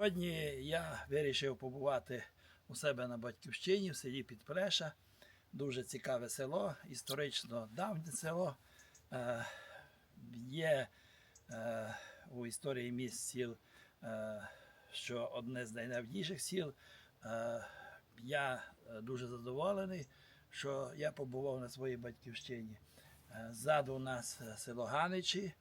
Сьогодні я вирішив побувати у себе на батьківщині в селі Підпреша. Дуже цікаве село, історично давнє село. Е, є е, у історії міст сіл, е, що одне з найдавніших сіл. Е, я е, дуже задоволений, що я побував на своїй батьківщині. Е, Ззаду у нас е, село Ганичі,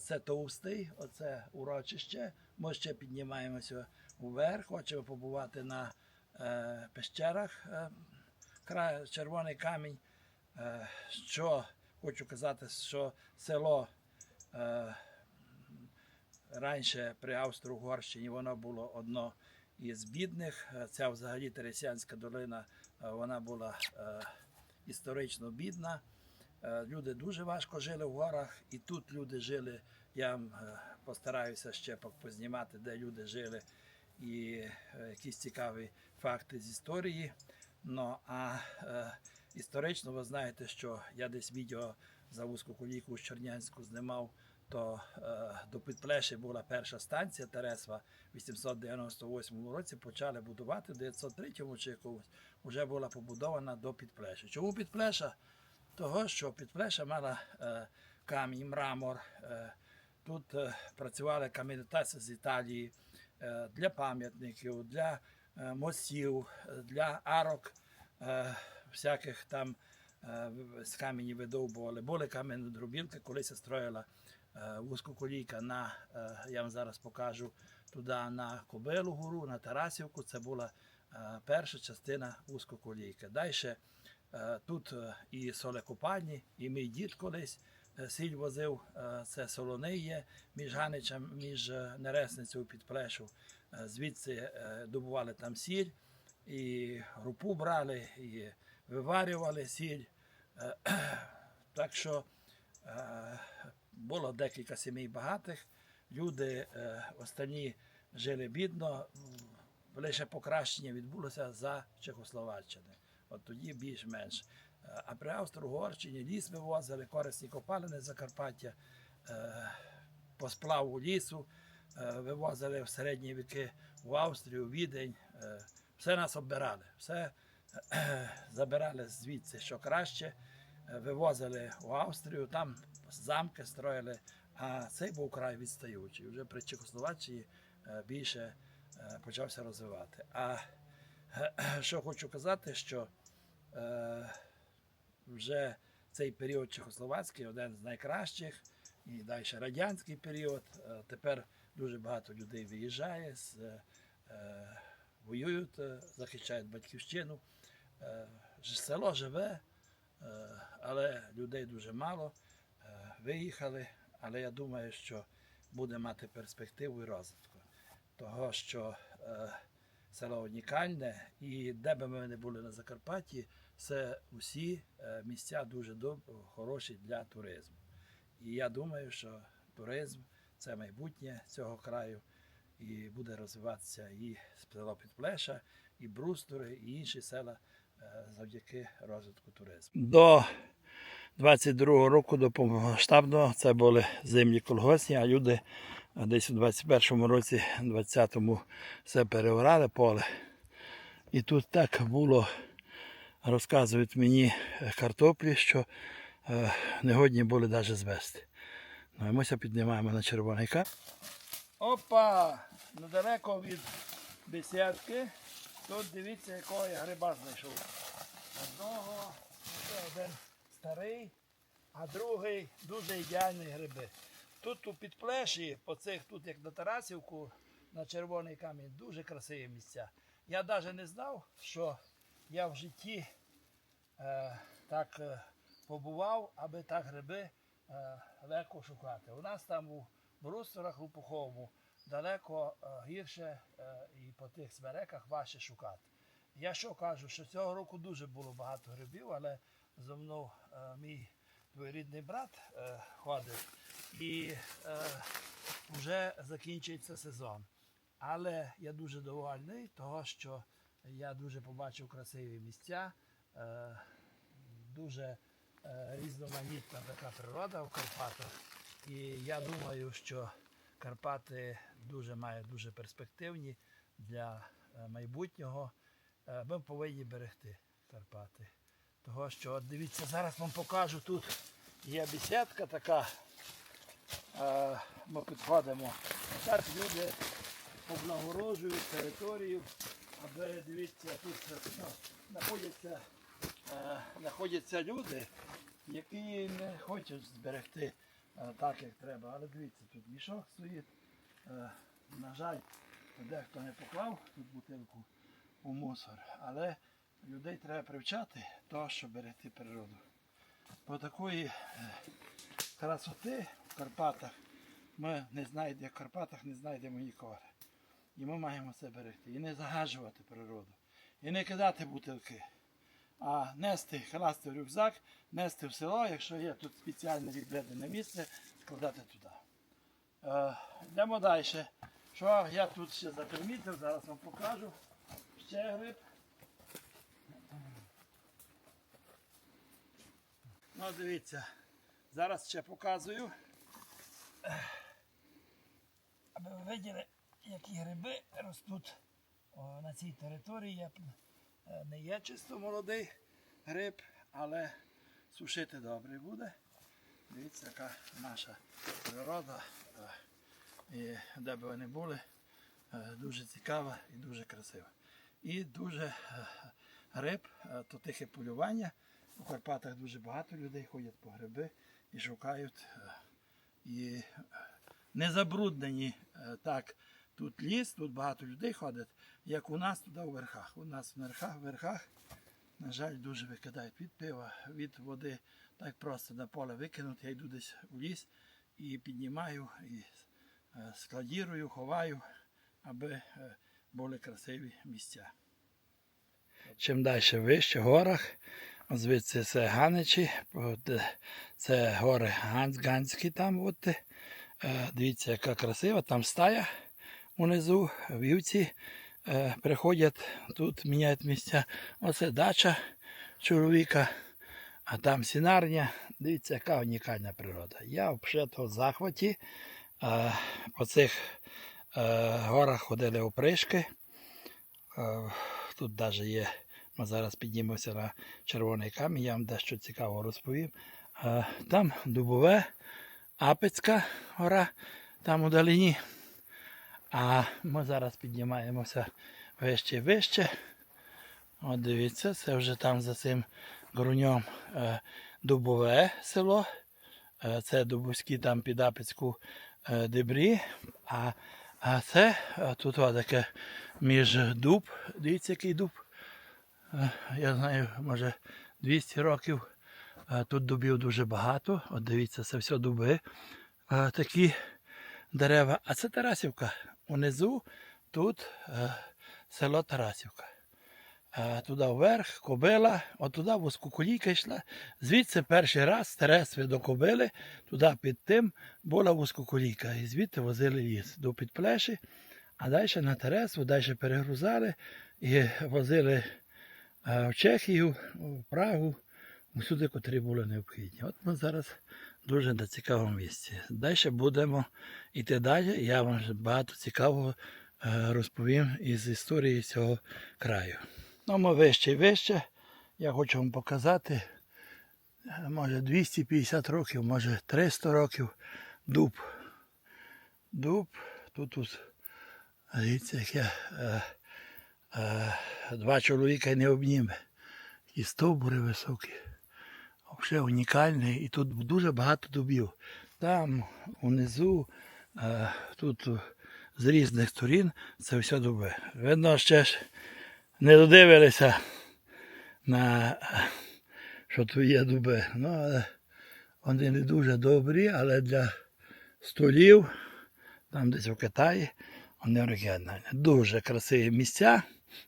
це Товстий, оце урочище. Ми ще піднімаємося вверх, хочемо побувати на е, пещерах. Е, кра- червоний камінь. Е, що хочу казати, що село е, раніше при Австро-Угорщині воно було одно із бідних. Ця взагалі Тересянська долина е, вона була е, історично бідна. Е, Люди дуже важко жили в горах, і тут люди жили. Я вам е, постараюся ще познімати, де люди жили, і е, якісь цікаві факти з історії. Ну а е, історично ви знаєте, що я десь відео за вузьку колійку з Чернянську знімав, то е, до Підплеші була перша станція Тересва в 898 році. Почали будувати в 903 чи якомусь вже була побудована до Підплеші. Чому Підплеша? Того, що Підплеша мала е, камінь, мрамор. Е, тут е, працювали каменотеси з Італії е, для пам'ятників, для е, мостів, для арок, всяких там з камені видовбували. Були каменодробілки, колись строїла вузькоколійка на, я вам зараз покажу, туди на Кобилу гору, на Тарасівку. Це була перша частина вузькоколійки. Далі тут і солекопальні, і мій дід колись сіль возив, е, це солоний є між Ганичем, між е, Нересницею під Плешу. Е, Звідси е, добували там сіль, і групу брали, і виварювали сіль. Е, Так що е, було декілька сімей багатих. Люди е, останні жили бідно, лише покращення відбулося за Чехословаччини. От тоді більш-менш. А при Австро-Угорщині ліс вивозили, корисні копалини з Закарпаття, е, по сплаву лісу е, вивозили в середні віки в Австрію, Відень. е, Все нас обирали, все забирали звідси, що краще, вивозили в Австрію, там замки строїли, а цей був край відстаючий. Вже при Чехословаччині більше почався розвивати. А що хочу казати, що вже цей період Чехословацький один з найкращих, і далі радянський період. Е, Тепер дуже багато людей виїжджає, е, е, воюють, захищають батьківщину. Село живе, але людей дуже мало. Виїхали, але я думаю, що буде мати перспективу і розвитку. Того, що село унікальне, і де би ми не були на Закарпатті, це усі е, місця дуже хороші для туризму. І я думаю, що туризм це майбутнє цього краю, і буде розвиватися і село Підплеша, і Брустори, і інші села е, завдяки розвитку туризму. До 22-го року до повномасштабного це були землі колгосні, а люди десь у 21-му році, 20-му все переорали поле. І тут так було, розказують мені е, картоплі, що е, негодні були навіть звести. Ну, і ми ся піднімаємо на червоний кап. Опа! Недалеко від бесідки. Тут дивіться, якого я гриба знайшов. Одного, це один старий, а другий дуже ідеальний гриби. Тут у підплеші, по цих, тут як на Тарасівку, на червоний камінь, дуже красиві місця. Я навіть не знав, що я в житті е, так е, побував, аби так гриби е, легко шукати. У нас там у брусторах у Пуховому далеко е, гірше е, і по тих смереках важче шукати. Я що кажу, що цього року дуже було багато грибів, але зо мною е, мій двоюрідний брат е, ходив і е, вже закінчується сезон. Але я дуже довольний, того, що я дуже побачив красиві місця, е, дуже е, різноманітна така природа в Карпатах. І я думаю, що Карпати дуже мають дуже перспективні для е, майбутнього. Ми повинні берегти Карпати. Того, що от дивіться, зараз вам покажу тут є бесідка така. Ми підходимо. Так люди обнагороджують територію, аби дивіться, тут ну, знаходяться, е, знаходяться люди, які не хочуть зберегти е, так, як треба. Але дивіться, тут мішок стоїть. Е, на жаль, дехто не поклав тут бутилку у мусор, але людей треба привчати того, щоб берегти природу. По такої е, красоти в Карпатах ми не знайдемо, в Карпатах не знайдемо ніколи. І ми маємо це берегти. І не загажувати природу. І не кидати бутилки, а нести, класти в рюкзак, нести в село, якщо є тут спеціальне відведене місце, складати туди. Е, йдемо далі. Що я тут ще запримітив, зараз вам покажу. Ще гриб. Ну, дивіться, зараз ще показую. Аби ви виділи, які гриби ростуть на цій території. Я, е, не є чисто молодий гриб, але сушити добре буде. Дивіться, яка наша природа. І де б ви не були, е, дуже цікава і дуже красива. І дуже гриб, е, то тихе полювання. У Карпатах дуже багато людей ходять по гриби і шукають. І не забруднені так. Тут ліс, тут багато людей ходить, як у нас туди у верхах. У нас в верхах, в верхах, на жаль, дуже викидають від пива, від води. Так просто на поле викинуть. Я йду десь у ліс і піднімаю, і е, складірую, ховаю, аби е, були красиві місця. Чим далі вище в горах, звідси це Ганичі, це гори Ганс, Ганські там. От, е, дивіться, яка красива, там стая унизу, вівці е, приходять, тут міняють місця. Оце дача чоловіка, а там сінарня. Дивіться, яка унікальна природа. Я в захваті. Е, по цих е, горах ходили опришки. Тут навіть є, ми зараз піднімемося на червоний камінь, я вам дещо цікаво розповім. Там Дубове, Апецька гора, там у долині. А ми зараз піднімаємося вище і вище. От дивіться, це вже там за цим груньом е, Дубове село. Е, Це Дубовські там під Апецьку е, дебрі. А, а це тут о, таке між дуб. Дивіться, який дуб. Я знаю, може 200 років. Тут дубів дуже багато. От дивіться, це все дуби. Такі дерева. А це Тарасівка. Унизу тут е, село Тарасівка. Е, Туди вверх, кобила, от туди вузькоколійка йшла. Звідси перший раз з Тересви до кобили, туди під тим була вузькоколійка. І звідти возили ліс до підплеші, а далі на Тересву, далі перегрузали і возили е, в Чехію, в Прагу, усюди, котрі були необхідні. От ми зараз дуже на цікавому місці. Далі будемо йти далі. Я вам багато цікавого е, розповім із історії цього краю. Ну, ми вище і вище. Я хочу вам показати, е, може 250 років, може 300 років дуб. Дуб. Тут тут, як я е, е, два чоловіка не обніме. І стовбури високі. Взагалі унікальний. І тут дуже багато дубів. Там унизу, е, тут з різних сторін це все дуби. Видно, ще ж не додивилися на що тут є дуби. Ну, але вони не дуже добрі, але для столів, там десь у Китаї, вони оригінальні. Дуже красиві місця,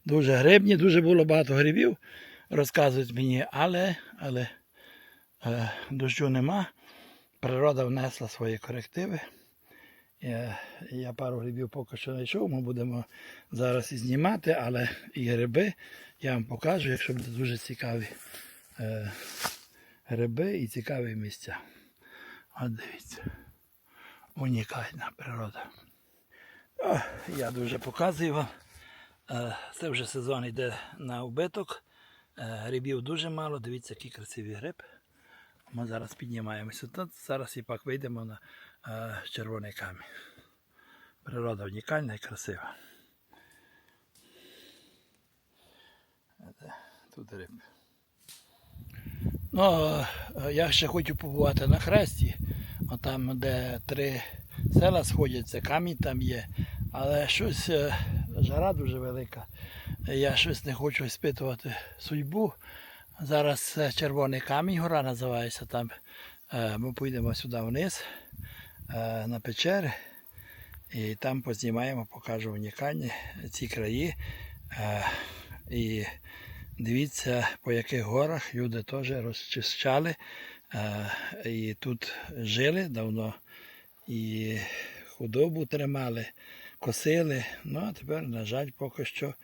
дуже грибні, дуже було багато грибів, розказують мені, але, але дощу нема. Природа внесла свої корективи. Я, я пару грибів поки що знайшов, ми будемо зараз і знімати, але і гриби я вам покажу, якщо буде дуже цікаві е, гриби і цікаві місця. От дивіться. унікальна природа. О, я дуже показую вам. Е, Це вже сезон йде на убиток. Е, Грибів дуже мало. Дивіться, який красивий гриб. Ми зараз піднімаємося тут. Зараз і пак вийдемо на е, червоний камінь. Природа унікальна і красива. Тут риб. Ну, я ще хочу побувати на хресті. Там, де три села сходяться, камінь там є. Але щось е, жара дуже велика. Я щось не хочу спитувати судьбу. Зараз е, Червоний камінь гора називається там. Е, Ми підемо сюди вниз е, на печери. І там познімаємо, покажу унікальні ці краї. І дивіться, по яких горах люди теж розчищали. І тут жили давно. І худобу тримали, косили. Ну а тепер, на жаль, поки що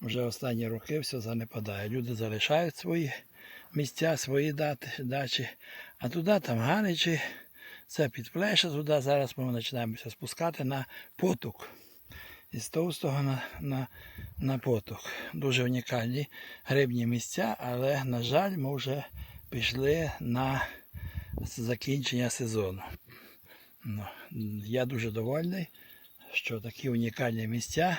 вже останні роки все занепадає. Люди залишають свої місця, свої дачі, а туди там Ганичі, це підплеша туди. Зараз ми починаємося спускати на поток. Із товстого на, на, на поток. Дуже унікальні грибні місця, але, на жаль, ми вже пішли на закінчення сезону. Ну, я дуже довольний, що такі унікальні місця,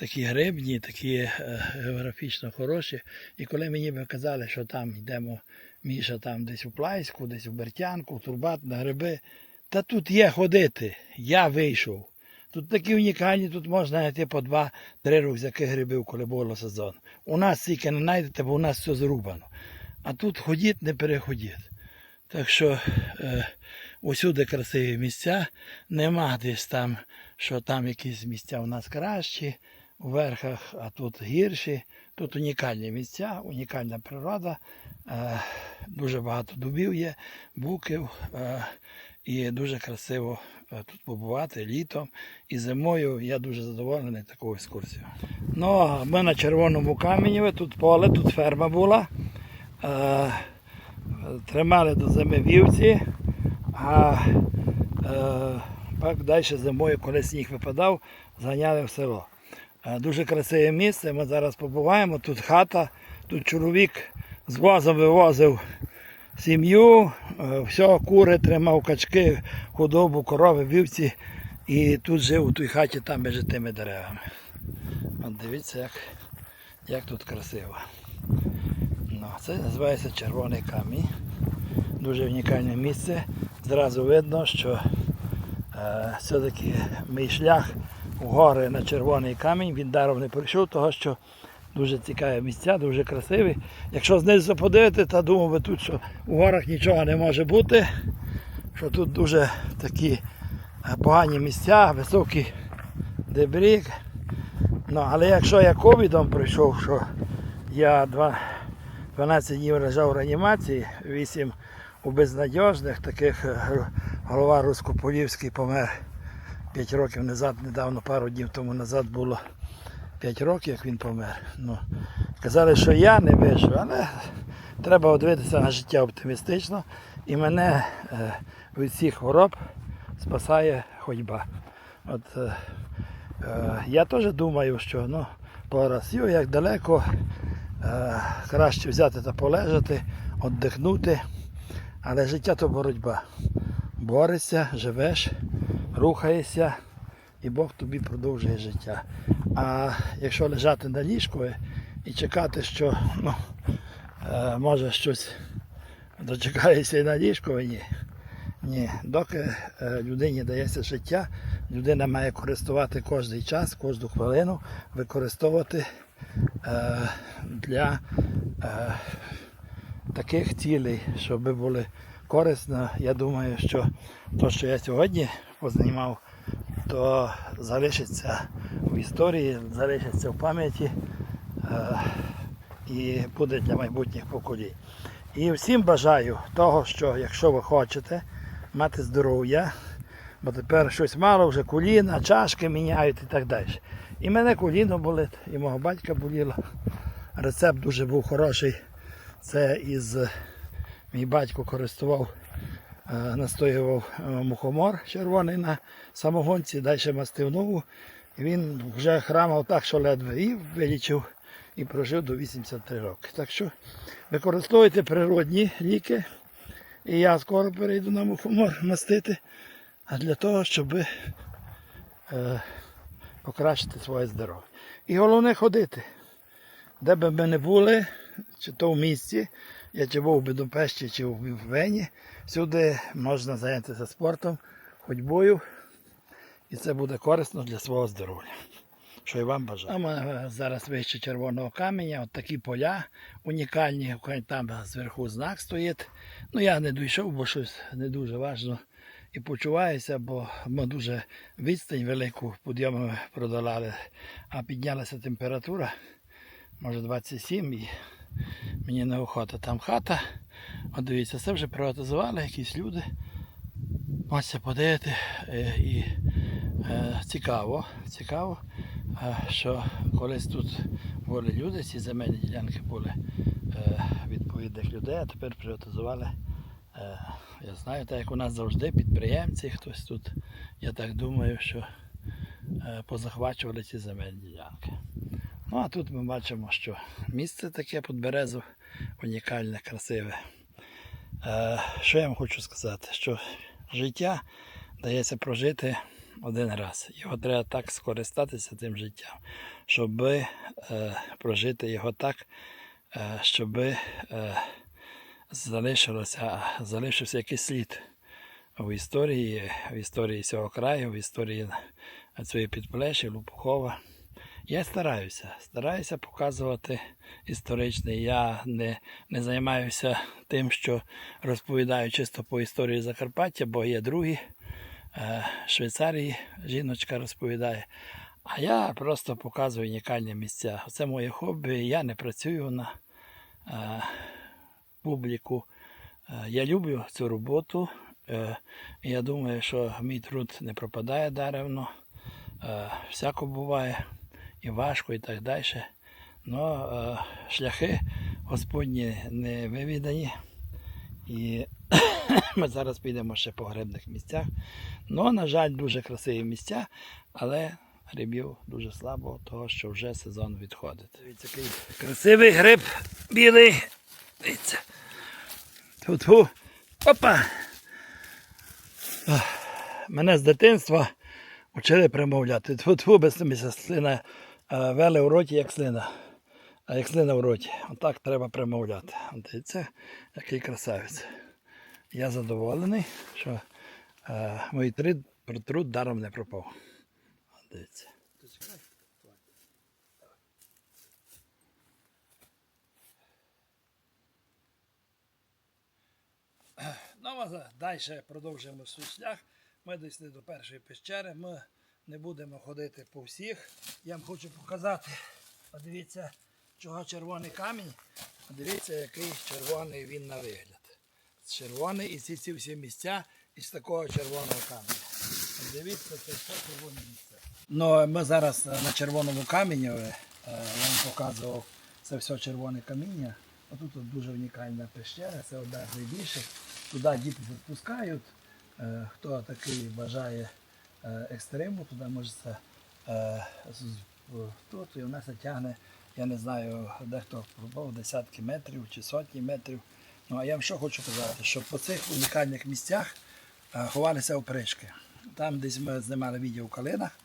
такі грибні, такі е, географічно хороші. І коли мені би казали, що там йдемо, Міша, там десь у Плайську, десь у Бертянку, в Турбат, на гриби, та тут є ходити. Я вийшов. Тут такі унікальні, тут можна знайти по два-три рюкзаки грибів, коли було сезон. У нас тільки не знайдете, бо у нас все зрубано. А тут ходіть, не переходіть. Так що е, усюди красиві місця. Нема десь там, що там якісь місця у нас кращі, у верхах, а тут гірші. Тут унікальні місця, унікальна природа. Е, дуже багато дубів є, буків. Е, і дуже красиво е, тут побувати літом. І зимою я дуже задоволений такою екскурсією. Ну, ми на червоному камені, тут поле, тут ферма була. Тримали до зими вівці, а так далі зимою, коли сніг випадав, зганяли в село. Е, дуже красиве місце. Ми зараз побуваємо. Тут хата, тут чоловік з возом вивозив сім'ю, е, все, кури тримав, качки, худобу, корови, вівці. І тут жив у тій хаті там між тими деревами. От дивіться, як, як тут красиво. Ну, це називається червоний камінь. Дуже унікальне місце. Зразу видно, що е, все-таки мій шлях гори на червоний камінь він даром не пройшов, того що дуже цікаві місця, дуже красиві. Якщо знизу подивити, то думав би тут, що у горах нічого не може бути, що тут дуже такі е, погані місця, високий дебрік. Ну, але якщо я ковідом пройшов, що я два, 12 днів лежав в реанімації, 8 у безнадіжних, таких е, голова Рускополівський помер 5 років назад, недавно, пару днів тому назад було 5 років, як він помер. Ну, казали, що я не вижив, але треба дивитися на життя оптимістично. І мене е, від всіх хвороб спасає ходьба. От, е, е, я теж думаю, що ну, по Росію як далеко е, краще взяти та полежати, віддихнути. Але життя то боротьба. Борешся, живеш, рухаєшся, і Бог тобі продовжує життя. А якщо лежати на ліжку і чекати, що ну, е, може щось дочекаєшся і на ліжку, ні. Ні, доки е, людині дається життя, людина має користувати кожний час, кожну хвилину, використовувати е, для е, таких цілей, щоб були корисно. Я думаю, що те, що я сьогодні познімав, то залишиться в історії, залишиться в пам'яті е, і буде для майбутніх поколінь. І всім бажаю того, що якщо ви хочете мати здоров'я, бо тепер щось мало, вже коліна, чашки міняють і так далі. І мене коліно болить, і мого батька боліло. Рецепт дуже був хороший. Це із мій батько користував настоював е, мухомор червоний на самогонці, далі мастив нову. Він вже храмав так, що ледве і вилічив і прожив до 83 роки. Так що використовуйте природні ліки. І я скоро перейду на мухомор мастити, а для того, щоб е, покращити своє здоров'я. І головне ходити. Де би ми не були, чи то в місті, я чи був в Будапешті, чи в Вені, всюди можна зайнятися спортом, ходьбою, і це буде корисно для свого здоров'я. Що і вам бажаю. Там е, зараз вище червоного каменя, от такі поля унікальні, там зверху знак стоїть. Ну я не дійшов, бо щось не дуже важливо. І почуваюся, бо ми дуже відстань велику підйому продолали, а піднялася температура, може 27 і мені неохота. Там хата. От дивіться, це вже приватизували якісь люди. Можете подивити е, і е, цікаво, цікаво, е, що колись тут були люди, ці земельні ділянки були відповідних людей, а тепер приватизували. Я знаю, так як у нас завжди підприємці, хтось тут, я так думаю, що позахвачували ці земельні ділянки. Ну а тут ми бачимо, що місце таке під березу унікальне, красиве. Е, що я вам хочу сказати? Що життя дається прожити один раз. Його треба так скористатися тим життям, щоб е, прожити його так, е, щоб е, залишилося, залишився якийсь слід в історії, в історії цього краю, в історії цієї підплеші, Лупухова. Я стараюся, стараюся показувати історичний. Я не, не займаюся тим, що розповідаю чисто по історії Закарпаття, бо є другі. Е, Швейцарії жіночка розповідає. А я просто показую унікальні місця. Це моє хобі. Я не працюю на е, публіку. Е, я люблю цю роботу. Е, я думаю, що мій труд не пропадає даремно. Е, всяко буває і важко, і так далі. Но е, шляхи Господні не вивідані. І ми зараз підемо ще по грибних місцях. Ну, на жаль, дуже красиві місця, але грибів дуже слабо, того що вже сезон відходить. Дивіться, який красивий гриб білий. Дивіться. Тут ху. Опа! Мене з дитинства вчили примовляти. Тьфу-тьфу, без слина вели в роті, як слина. А як слина в роті. Отак треба примовляти. Дивіться, який красавець. Я задоволений, що е, мій труд, труд даром не пропав. Дивіться. Ну, а далі продовжуємо свій шлях. Ми дійшли до першої пещери. Ми не будемо ходити по всіх. Я вам хочу показати. Подивіться, чого червоний камінь. Подивіться, який червоний він на вигляд. Червоний і ці, ці всі місця із такого червоного каменя. Дивіться, це все червоне місце. Ну, ми зараз е, на червоному камені, е, я вам показував, це все червоне каміння. Отут от дуже унікальна пещера, це одна з найбільших. Туди діти відпускають. Е, Хто такий бажає е, екстриму, туди може е, тут і вона це тягне, я не знаю, дехто пробував десятки метрів чи сотні метрів. Ну а я вам що хочу казати, що по цих унікальних місцях е, ховалися опришки. Там десь ми знімали відео в Калинах,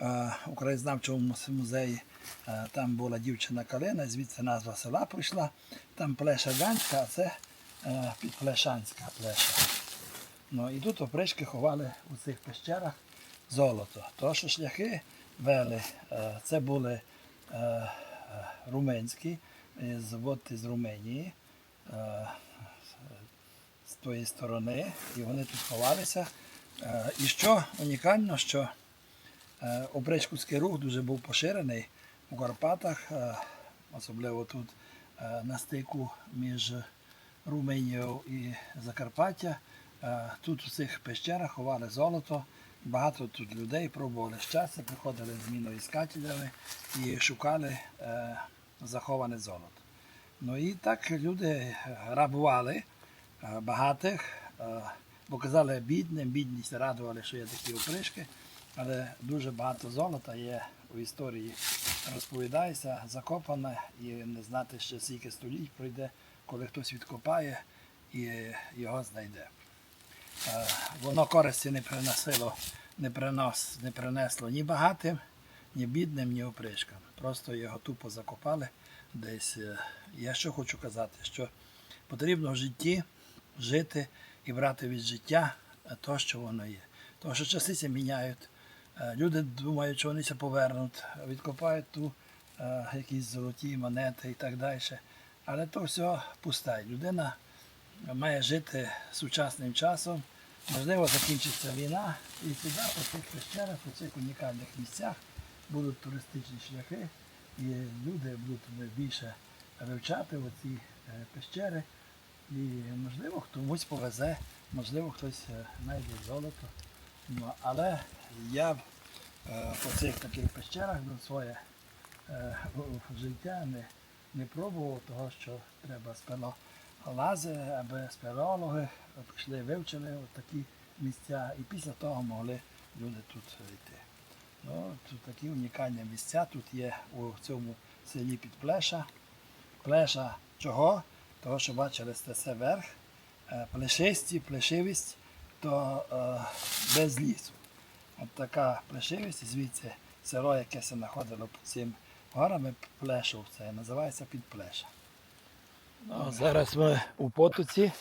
е, у краєзнавчому музеї. Е, Там була дівчина Калина, звідси назва села прийшла. Там плеша Ганська, а це е, підплешанська плеша. Ну і тут опришки ховали у цих пещерах золото. То, що шляхи вели, е, це були е, е, з, от із Руменії, е, з тої сторони, і вони тут ховалися. І що унікально, що опришківський рух дуже був поширений у Карпатах, особливо тут на стику між Руменією і Закарпаття. Тут у цих пещерах ховали золото. Багато тут людей пробували щастя, приходили з міноіскателями і шукали е, заховане золото. Ну і так люди грабували е, багатих, е, показали бідним, бідність радували, що є такі опришки, але дуже багато золота є у історії. Розповідається, закопане і не знати ще скільки століть пройде, коли хтось відкопає і його знайде. Е, Воно користі не приносило, не, принос, не принесло ні багатим, ні бідним, ні опришкам. Просто його тупо закопали десь. Е, Я що хочу казати, що потрібно в житті жити і брати від життя те, що воно є. Тому що часи міняють. Е, Люди думають, що вони се повернуть, відкопають ту якісь золоті монети і так далі. Але то все пусте. Людина має жити сучасним часом. Можливо, закінчиться війна, і туди, по цих пещерах, по цих унікальних місцях будуть туристичні шляхи, і люди будуть більше вивчати оці е, пещери. І можливо комусь повезе, можливо, хтось е, знайде золото. Ну, але я е, по цих таких пещерах до своє життя не, не пробував, того, що треба спело лази, аби спелеологи пішли, вивчили такі місця, і після того могли люди тут йти. Ну, тут такі унікальні місця. Тут є у цьому селі Підплеша. Плеша чого? Того, що бачили це верх, е, плешисті, плешивість, то е, без лісу. От така плешивість, звідси село, яке се знаходило під цим горами, Плешов, це називається Підплеша. Зараз ми у потоці.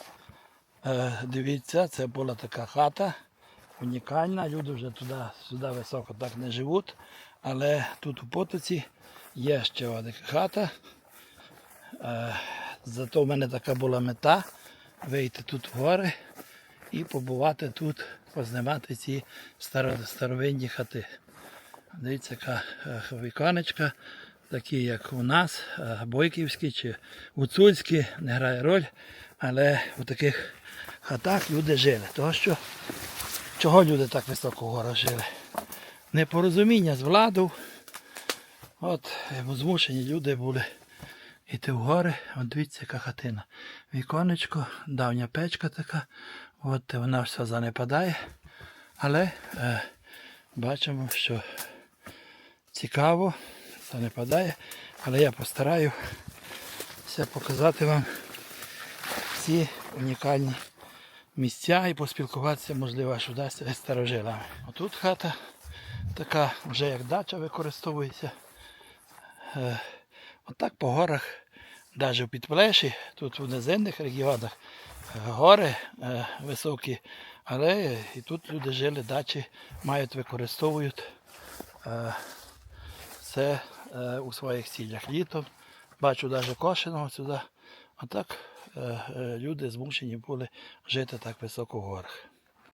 Е, дивіться, це була така хата унікальна. Люди вже туди, сюди високо так не живуть. Але тут у потоці є ще одна хата. Е, зато в мене така була мета вийти тут в гори і побувати тут, познімати ці старовинні хати. Дивіться, яка е, віконечка, такі як у нас, е, бойківські чи гуцульські, не грає роль, але у таких хатах люди жили. Того що, чого люди так високо в горах жили? Непорозуміння з владою. От змушені люди були йти в гори. От дивіться, яка хатина. Віконечко, давня печка така. От вона все занепадає. Але е, бачимо, що цікаво, занепадає. Але я постараюся показати вам ці унікальні місця і поспілкуватися, можливо, аж вдасться з старожилами. Отут хата така вже як дача використовується. Е, Отак по горах, навіть в підплеші, тут в низинних регіонах гори е, високі, але і тут люди жили, дачі мають, використовують е, це е, у своїх цілях. Літом бачу навіть кошеного сюди. Отак е, е, люди змушені були жити так високо в горах.